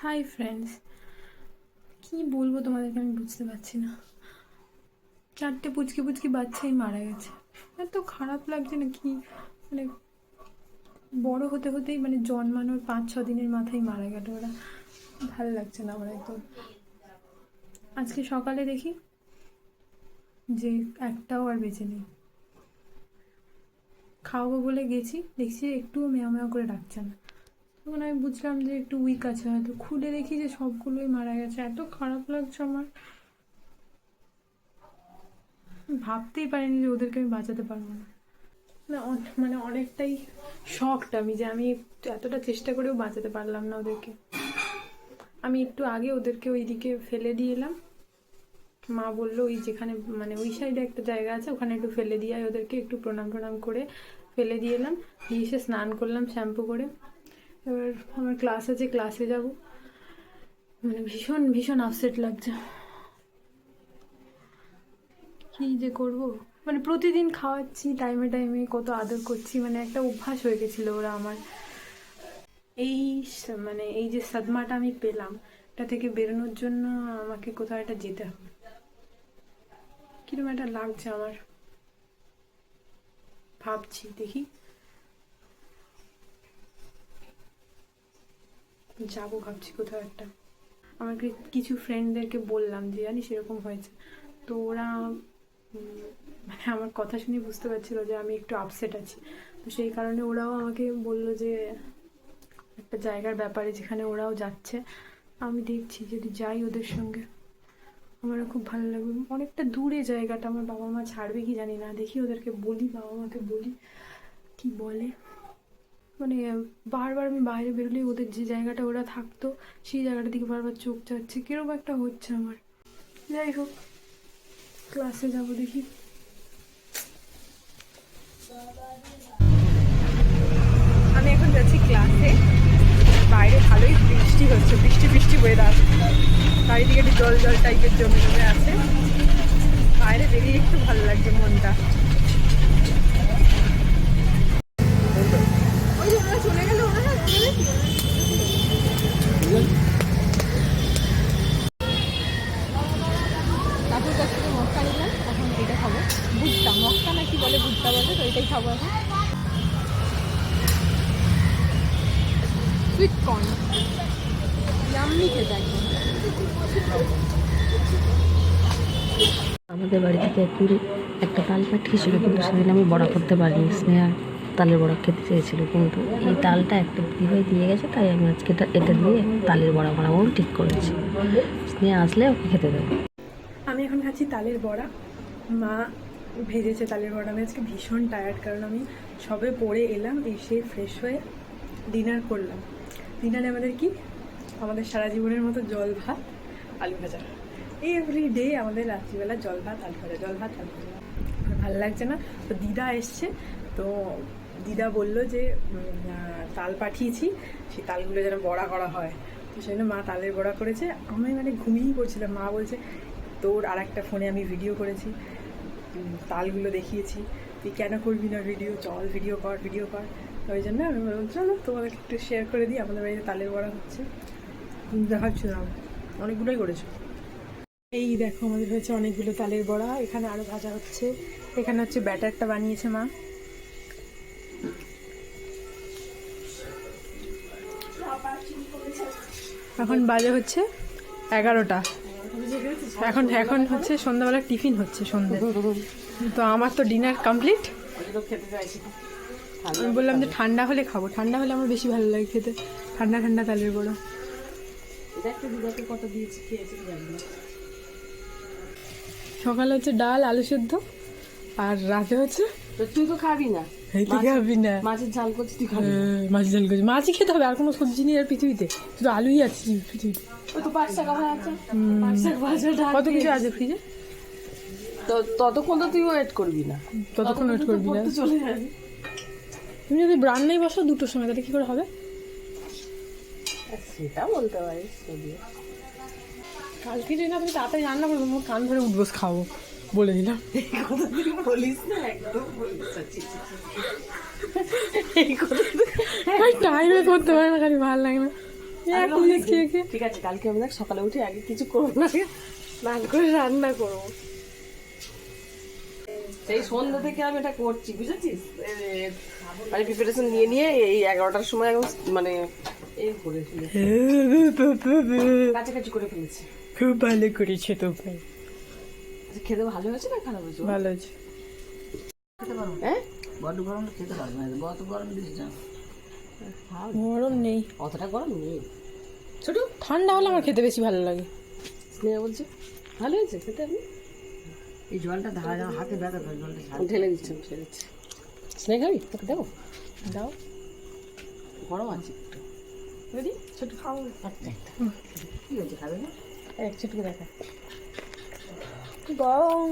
Hi friends কি বলব তোমাদেরকে আমি বুঝতে পারছি না। চারটে পুচকি পুচকি বাচ্চাই মারা গেছে। এত খারাপ লাগছে না কি? মানে বড় হতে হতেই মানে জন্মানোর পাঁচ, ছ দিনের মাথায় মারা গেল ওরা। ভালো লাগছে না আমার একদম। আজকে সকালে দেখি যে একটাও আর বেঁচে নেই। খাওয়াবো বলে গেছি, দেখছি একটুও মেয়া মেয়া করে ডাকছে না। তখন আমি বুঝলাম যে একটু উইক আছে, হয়তো খুলে দেখি যে সবগুলোই মারা গেছে। এত খারাপ লাগছে আমার। ভাবতেই পারিনি যে ওদেরকে আমি বাঁচাতে পারব না। না মানে অনেকটাই শকড আমি যে আমি এতটা চেষ্টা করেও বাঁচাতে পারলাম না ওদেরকে। আমি একটু আগে ওদেরকে ওইদিকে ফেলে দিয়ে এলাম। মা বলল, ওই যেখানে মানে ওই সাইডে একটা জায়গা আছে, ওখানে একটু ফেলে দিয়ে ওদেরকে, একটু প্রণাম প্রণাম করে ফেলে দিয়ে এলাম। দিয়ে এসে স্নান করলাম শ্যাম্পু করে। এবার আমার ক্লাস আছে ক্লাসে যাব। মানে ভীষণ ভীষণ আপসেট লাগছে। কি যে করব? মানে প্রতিদিন খাওয়াচ্ছি টাইমে টাইমে কত আদর করছি মানে একটা অভ্যাস হয়ে গেছিল ওরা আমার। এই মানে এই যে সাদমাটা আমি পেলাম, এটা থেকে বেরোনোর জন্য আমাকে কোথাও একটা যেতে হবে। কীরকম একটা লাগছে আমার। ভাবছি, দেখি। যাব ভাবছি কোথাও একটা। আমাকে কিছু ফ্রেন্ডদেরকে বললাম যে, জানিস এরকম হয়েছে। তো ওরা মানে আমার কথা শুনে বুঝতে পারছিল যে আমি একটু আপসেট আছি। তো সেই কারণে ওরাও আমাকে বলল যে, একটা জায়গার ব্যাপারে যেখানে ওরাও যাচ্ছে, আমি দেখছি যদি যাই ওদের সঙ্গে। আমারও খুব ভালো লাগবে। অনেকটা দূরে জায়গাটা আমার বাবা মা ছাড়বে কি জানি না। দেখি ওদেরকে বলি, বাবা মাকে বলি, কি বলে। মানে বারবার আমি বাইরে বেরোলে ওদের যে জায়গাটা ওরা থাকতো, সেই জায়গাটা দিকে বারবার চোখ যাচ্ছে। কীরকম একটা হচ্ছে আমার। যাই হোক ক্লাসে যাব দেখি। আমি এখন যাচ্ছি ক্লাসে বাইরে ভালোই বৃষ্টি হচ্ছে, বৃষ্টি বৃষ্টি ওয়েদার চারিদিকে একটু জল জল টাইপের জমে জমে আছে। বাইরে বেরিয়ে একটু ভালো লাগছে মনটা। মক্কা নিলাম এখন এটা খাব। ভুট্টা, মক্কা না কি বলে ভুট্টা বলে, তো এটাই খাব এখন। সুইট কর্ন খেতে আমাদের বাড়ি থেকে একদিন একটা তাল পাঠিয়েছিল কিন্তু সেদিন আমি বড়া করতে পারিনি। স্নেহা তালের বড়া খেতে চেয়েছিল, কিন্তু এই তালটা একটা দিদিভাই দিয়ে গেছে, তাই আমি আজকে এটা এটা দিয়ে তালের বড়া বানাবো ঠিক করেছি। স্নেহা আসলে ওকে খেতে দেবো। এখন খাচ্ছি তালের বড়া। মা ভেজেছে তালের বড়া। আমি আজকে ভীষণ টায়ার্ড কারণ আমি সবে পড়ে এলাম, এসে ফ্রেশ হয়ে ডিনার করলাম। ডিনারে আমাদের কি? আমাদের সারা জীবনের মতো জল ভাত, আলু ভাজা। এভরি ডে আমাদের রাত্রিবেলা জল ভাত, আলু ভাজা, জল ভাত, আলু ভাজা। ভালো লাগছে না। তো দিদা এসছে। তো দিদা বলল যে তাল পাঠিয়েছি। সেই তালগুলো যেন বড়া করা হয়। তো সেই জন্য মা তালের বড়া করেছে। আমি মানে ঘুমিয়েই পড়ছিলাম। মা বলছে তোর আর একটা ফোনে আমি ভিডিও করেছি। তালগুলো দেখিয়েছি। তুই কেন করবি না ভিডিও চল ভিডিও কর ভিডিও কর। ওই জন্য আমি বললাম, চলো, তোমাদেরকে একটু শেয়ার করে দিই। আমাদের বাড়িতে তালের বড়া হচ্ছে। দেখাচ্ছিলাম। অনেকগুলোই করেছ। এই দেখো, আমাদের হয়েছে অনেকগুলো তালের বড়া। এখানে আরও ভাজা হচ্ছে। এখানে হচ্ছে ব্যাটারটা বানিয়েছে মা। এখন বাজে হচ্ছে এগারোটা। এখন এখন হচ্ছে সন্ধ্যাবেলা টিফিন হচ্ছে সন্ধ্যে। তো আমার তো ডিনার কমপ্লিট। আমি বললাম যে ঠান্ডা হলে খাব। ঠান্ডা হলে আমার বেশি ভালো লাগে খেতে। ঠান্ডা ঠান্ডা তালের বড়া। সকালে হচ্ছে ডাল, আলু সেদ্ধ, আর রাতে হচ্ছে তুই তো খাবি না। এই তুই খাবি না। মাছের ঝাল করছিস তুই খাবি না। হ্যাঁ, ঝাল করছি। মাছই খেতে হবে আর কোনো সবজি নেই আর পৃথিবীতে। শুধু আলুই আছে পৃথিবীতে। ওই তো পাঁচ টাকা ভাই আছে। পাঁচ টাকা ভাজা কত কিছু আছে ফ্রিজে? তো ততক্ষণ তো তুই ওয়েট করবি না। ততক্ষণ ওয়েট করবি না। চলে যাবি। তুমি যদি রান্নাই বসো দুটোর সময় তাহলে কি করে হবে? সেটা বলতে পারিস। কালকে যদি না তুমি তাড়াতাড়ি রান্না করব কান ধরে উঠবোস খাব। বলে দিলাম। বলিস না একদম টাইমে করতে পারে না খালি ভালো লাগে না। ঠিক আছে কালকে আমরা সকালে উঠে আগে কিছু করব না। স্নান করে রান্না করব। সেই সন্ধ্যা থেকে আমি এটা করছি বুঝেছিস? মানে প্রিপারেশন নিয়ে নিয়ে এই এগারোটার সময় এখন মানে এই করে ফেলেছি। কাছাকাছি করে ফেলেছি। খুব ভালো করেছে তো ভাই। খেতে ভালো হয়েছে না খারাপ হয়েছে? ভালো আছে হ্যাঁ? বড্ড গরম খেতে পারবে না। গত গরম দিস না। গরম নেই। অতটা গরম নেই। ছোট ঠান্ডা হলে আমার খেতে বেশি ভালো লাগে। স্নেহা বলছে ভালো হয়েছে খেতে আপনি? এই জলটা ধারা যাওয়া হাতে ব্যথা করে জলটা ঢেলে দিচ্ছেন ঢেলে দিচ্ছি। স্নেহ খাবি? তোকে দেবো? দাও। গরম আছে একটু। বুঝলি ছোট খাও। কি হয়েছে খাবে না? এক ছোটকে দেখা। গরম